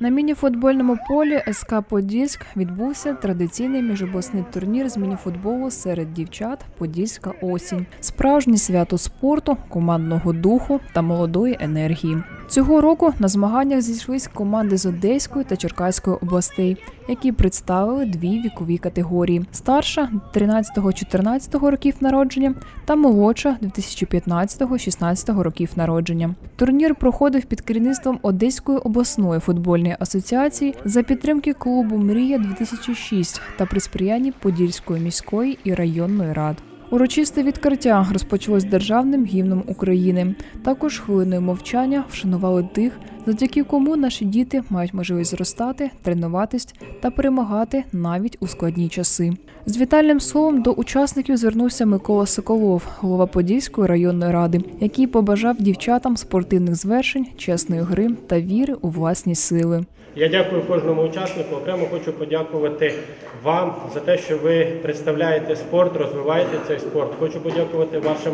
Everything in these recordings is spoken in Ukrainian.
На мініфутбольному полі СК Подільськ відбувся традиційний міжобласний турнір з мініфутболу серед дівчат Подільська осінь, справжнє свято спорту, командного духу та молодої енергії. Цього року на змаганнях зійшлись команди з Одеської та Черкаської областей, які представили дві вікові категорії: старша 13-14 років народження та молодша 2015-16 років народження. Турнір проходив під керівництвом Одеської обласної футбольної асоціації за підтримки клубу Мрія 2006 та при сприянні Подільської міської і районної рад. Урочисте відкриття розпочалось державним гімном України. Також хвилиною мовчання вшанували тих, завдяки кому наші діти мають можливість зростати, тренуватись та перемагати навіть у складні часи. З вітальним словом до учасників звернувся Микола Соколов, голова Подільської районної ради, який побажав дівчатам спортивних звершень, чесної гри та віри у власні сили. Я дякую кожному учаснику. Окремо хочу подякувати вам за те, що ви представляєте спорт, розвиваєте цей спорт. Хочу подякувати вашим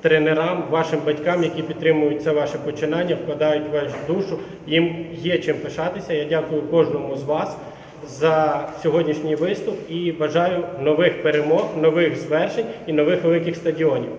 тренерам, вашим батькам, які підтримують це ваше починання, вкладають вашу душу. Їм є чим пишатися. Я дякую кожному з вас за сьогоднішній виступ і бажаю нових перемог, нових звершень і нових великих стадіонів.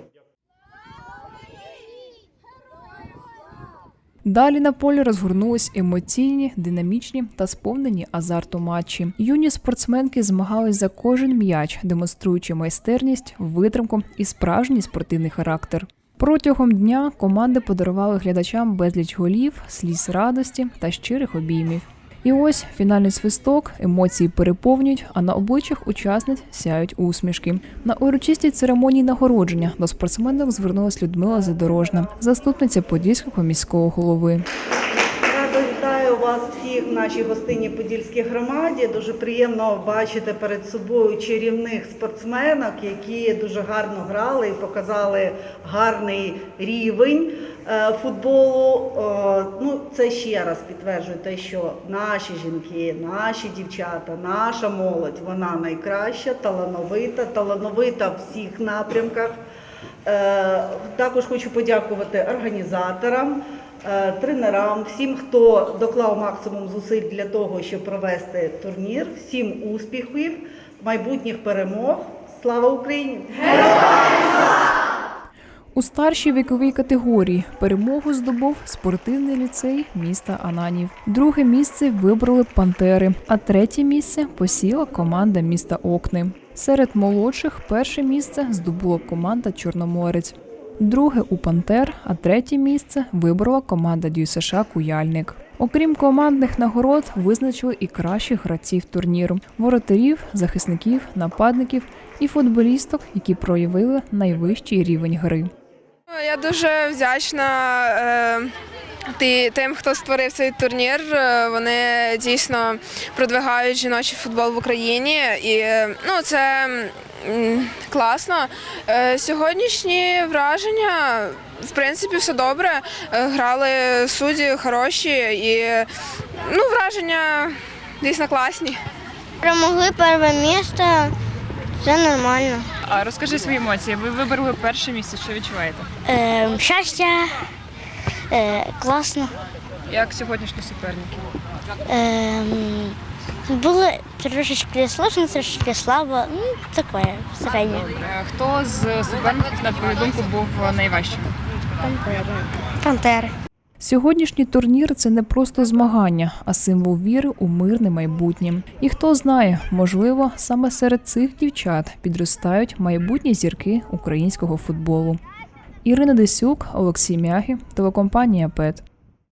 Далі на полі розгорнулись емоційні, динамічні та сповнені азарту матчі. Юні спортсменки змагались за кожен м'яч, демонструючи майстерність, витримку і справжній спортивний характер. Протягом дня команди подарували глядачам безліч голів, сліз радості та щирих обіймів. І ось фінальний свисток, емоції переповнюють, а на обличчях учасниць сяють усмішки. На урочистій церемонії нагородження до спортсменок звернулась Людмила Задорожна, заступниця Подільського міського голови. Вас всіх в нашій гостині Подільській громаді. Дуже приємно бачити перед собою чарівних спортсменок, які дуже гарно грали і показали гарний рівень е, футболу. Е, Ну, це ще раз підтверджує те, що наші жінки, наші дівчата, наша молодь вона найкраща, талановита, талановита в всіх напрямках. Е, Також хочу подякувати організаторам, тренерам, всім, хто доклав максимум зусиль для того, щоб провести турнір. Всім успіхів, майбутніх перемог. Слава Україні! У старшій віковій категорії перемогу здобув спортивний ліцей міста Ананів. Друге місце вибрали пантери, а третє місце посіла команда міста Окни. Серед молодших перше місце здобула команда Чорноморець. Друге у Пантер, а третє місце виборола команда ДЮСШ Куяльник. Окрім командних нагород, визначили і кращих гравців турніру: воротарів, захисників, нападників і футболісток, які проявили найвищий рівень гри. Я дуже вдячна е, тим, хто створив цей турнір. Е, Вони дійсно продвигають жіночий футбол в Україні, і е, ну це класно. Е, Сьогоднішні враження. В принципі, все добре. Грали судді хороші і ну, враження дійсно класні. Перемогли перше місце, все нормально. А розкажи свої емоції. Ви вибрали перше місце. Що відчуваєте? Е, щастя, е, класно. Як сьогоднішні суперники? Е, було трошечки сложно, трошечки слабо. Ну, таке середнє. Хто з суперників, на твою думку, був найважчим? Пантери. Сьогоднішній турнір це не просто змагання, а символ віри у мирне майбутнє. І хто знає, можливо, саме серед цих дівчат підростають майбутні зірки українського футболу. Ірина Десюк, Олексій Мягі, телекомпанія ПЕТ.